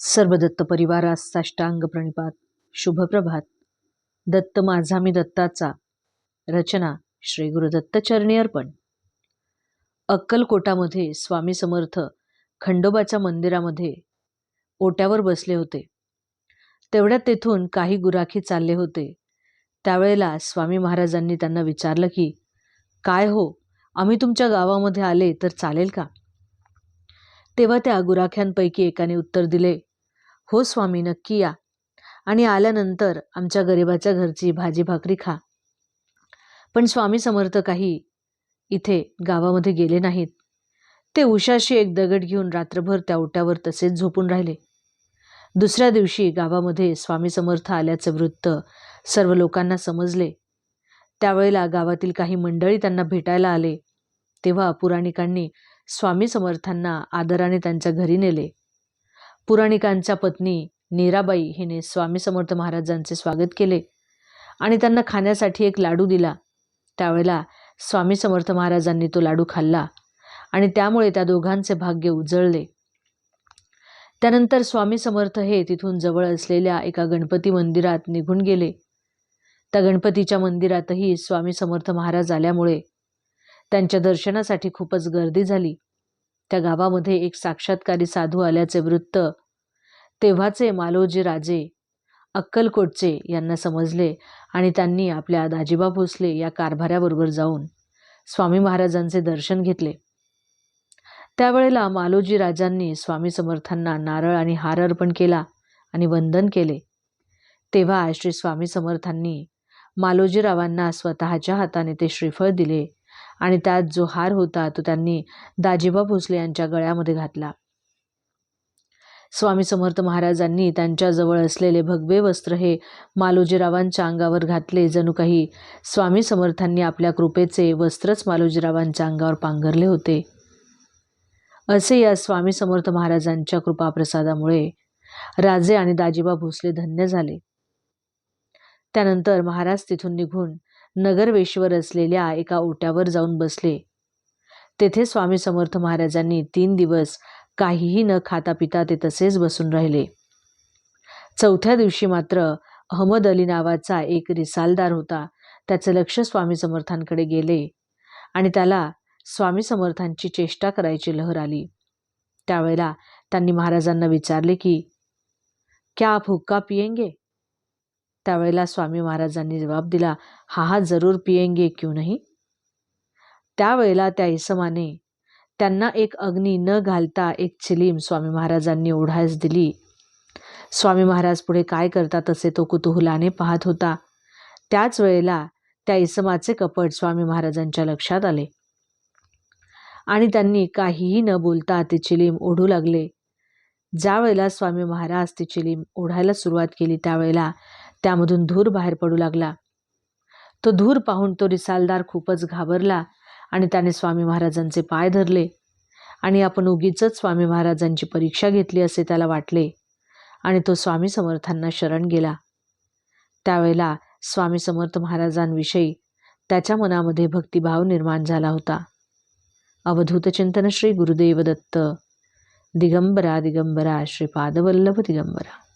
सर्व दत्त परिवारास साष्टांग प्रणिपात. शुभप्रभात. दत्त माझा मी दत्ताचा. रचना श्री गुरुदत्त चरणी अर्पण. अक्कलकोटामध्ये स्वामी समर्थ खंडोबाच्या मंदिरामध्ये ओट्यावर बसले होते. तेवढ्यात तेथून काही गुराखी चालले होते. त्यावेळेला स्वामी महाराजांनी त्यांना विचारलं की काय हो आम्ही तुमच्या गावामध्ये आले तर चालेल का? तेव्हा त्या गुराख्यांपैकी एकाने उत्तर दिले हो स्वामी नक्की या. आणि आल्यानंतर आमच्या गरिबाच्या घरची भाजी भाकरी खा. पण स्वामी समर्थ काही इथे गावामध्ये गेले नाहीत. ते उशाशी एक दगड घेऊन रात्रभर त्या ओट्यावर तसेच झोपून राहिले. दुसऱ्या दिवशी गावामध्ये स्वामी समर्थ आल्याचं वृत्त सर्व लोकांना समजले. त्यावेळेला गावातील काही मंडळी त्यांना भेटायला आले. तेव्हा पुराणिकांनी स्वामी समर्थांना आदराने त्यांच्या घरी नेले. पुराणिकांच्या पत्नी नीराबाई हिने स्वामी समर्थ महाराजांचे स्वागत केले आणि त्यांना खाण्यासाठी एक लाडू दिला. त्यावेळेला स्वामी समर्थ महाराजांनी तो लाडू खाल्ला आणि त्यामुळे त्या दोघांचे भाग्य उजळले. त्यानंतर स्वामी समर्थ हे तिथून जवळ असलेल्या एका गणपती मंदिरात निघून गेले. त्या गणपतीच्या मंदिरातही स्वामी समर्थ महाराज आल्यामुळे त्यांच्या दर्शनासाठी खूपच गर्दी झाली. त्या गावामध्ये एक साक्षात्कारी साधू आल्याचे वृत्त तेव्हाचे मालोजी राजे अक्कलकोटचे यांना समजले आणि त्यांनी आपल्या दाजीबा भोसले या कारभाऱ्याबरोबर जाऊन स्वामी महाराजांचे दर्शन घेतले. त्यावेळेला मालोजी राजांनी स्वामी समर्थांना नारळ आणि हार अर्पण केला आणि वंदन केले. तेव्हा श्री स्वामी समर्थांनी मालोजीरावांना स्वतःच्या हाताने ते श्रीफळ दिले. आणि त्यात जो हार होता तो त्यांनी दाजीबा भोसले यांच्या गळ्यामध्ये घातला. स्वामी समर्थ महाराजांनी त्यांच्याजवळ असलेले भगवे वस्त्र हे मालोजीरावांच्या अंगावर घातले. जणू काही स्वामी समर्थांनी आपल्या कृपेचे वस्त्रच मालोजीरावांच्या अंगावर पांघरले होते. असे या स्वामी समर्थ महाराजांच्या कृपाप्रसादामुळे राजे आणि दाजीबा भोसले धन्य झाले. त्यानंतर महाराज तिथून निघून नगरवेश्वर असलेल्या एका ओट्यावर जाऊन बसले. तेथे स्वामी समर्थ महाराजांनी तीन दिवस काहीही न खाता पिता ते तसेच बसून राहिले. चौथ्या दिवशी मात्र अहमद अली नावाचा एक रिसालदार होता त्याचे लक्ष स्वामी समर्थांकडे गेले आणि त्याला स्वामी समर्थांची चेष्टा करायची लहर आली. त्यावेळेला त्यांनी महाराजांना विचारले की क्या आप हुक्का पियेंगे? त्यावेळेला स्वामी महाराजांनी जबाब दिला हा हा जरूर पियेंगे क्यों नाही? त्यावेळेला त्या इसमाने त्यांना एक अग्नी न घालता एक चिलीम स्वामी महाराजांनी ओढायस दिली. स्वामी महाराज पुढे काय करतात असे तो कुतूहलाने पाहत होता. त्याच वेळेला त्या इसमाचे कपट स्वामी महाराजांच्या लक्षात आले. आणि त्यांनी काहीही न बोलता ते चिलीम ओढू लागले. ज्या वेळेला स्वामी महाराज ती चिलीम ओढायला सुरुवात केली त्यावेळेला त्यामधून धूर बाहेर पडू लागला. तो धूर पाहून तो रिसालदार खूपच घाबरला आणि त्याने स्वामी महाराजांचे पाय धरले आणि आपण उगीच स्वामी महाराजांची परीक्षा घेतली असे त्याला वाटले आणि तो स्वामी समर्थांना शरण गेला. त्यावेळेला स्वामी समर्थ महाराजांविषयी त्याच्या मनामध्ये भक्तिभाव निर्माण झाला होता. अवधूत चिंतन श्री गुरुदेव दत्त दिगंबरा दिगंबरा श्रीपादवल्लभ दिगंबरा.